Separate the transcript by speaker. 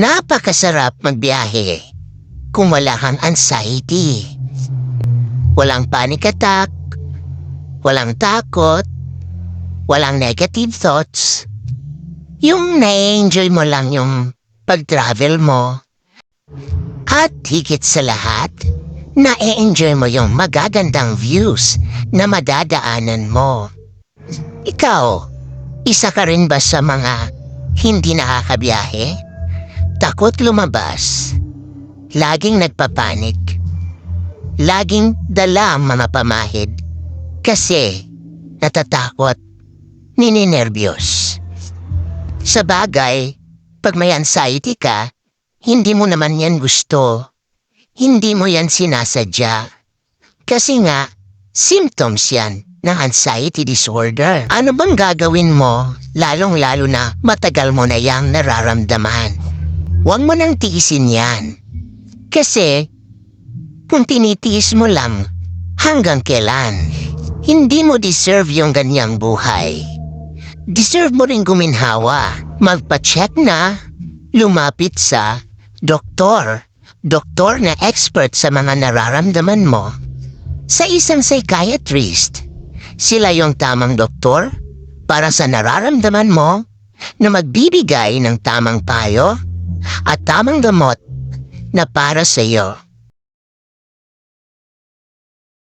Speaker 1: Napakasarap magbiyahe kung wala kang anxiety. Walang panic attack, walang takot, walang negative thoughts. Yung na-enjoy mo lang yung pag-travel mo. At higit sa lahat, na-enjoy mo yung magagandang views na madadaanan mo. Ikaw, isa ka rin ba sa mga hindi nakakabiyahe? Takot lumabas. Laging nagpapanik. Laging dala mga pamahid. Kasi natatakot, nininervyos. Sa bagay, pag may anxiety ka, hindi mo naman yan gusto. Hindi mo yan sinasadya. Kasi nga, symptoms yan ng anxiety disorder. Ano bang gagawin mo, lalong-lalo na matagal mo na yang nararamdaman? Huwag mo nang tiisin yan. Kasi, kung tinitiis mo lang, hanggang kailan? Hindi mo deserve yung ganyang buhay. Deserve mo rin guminhawa. Magpa-check na. Lumapit sa doktor. Doktor na expert sa mga nararamdaman mo. Sa isang psychiatrist. Sila yung tamang doktor para sa nararamdaman mo na magbibigay ng tamang payo at tamang gamot na para sa iyo.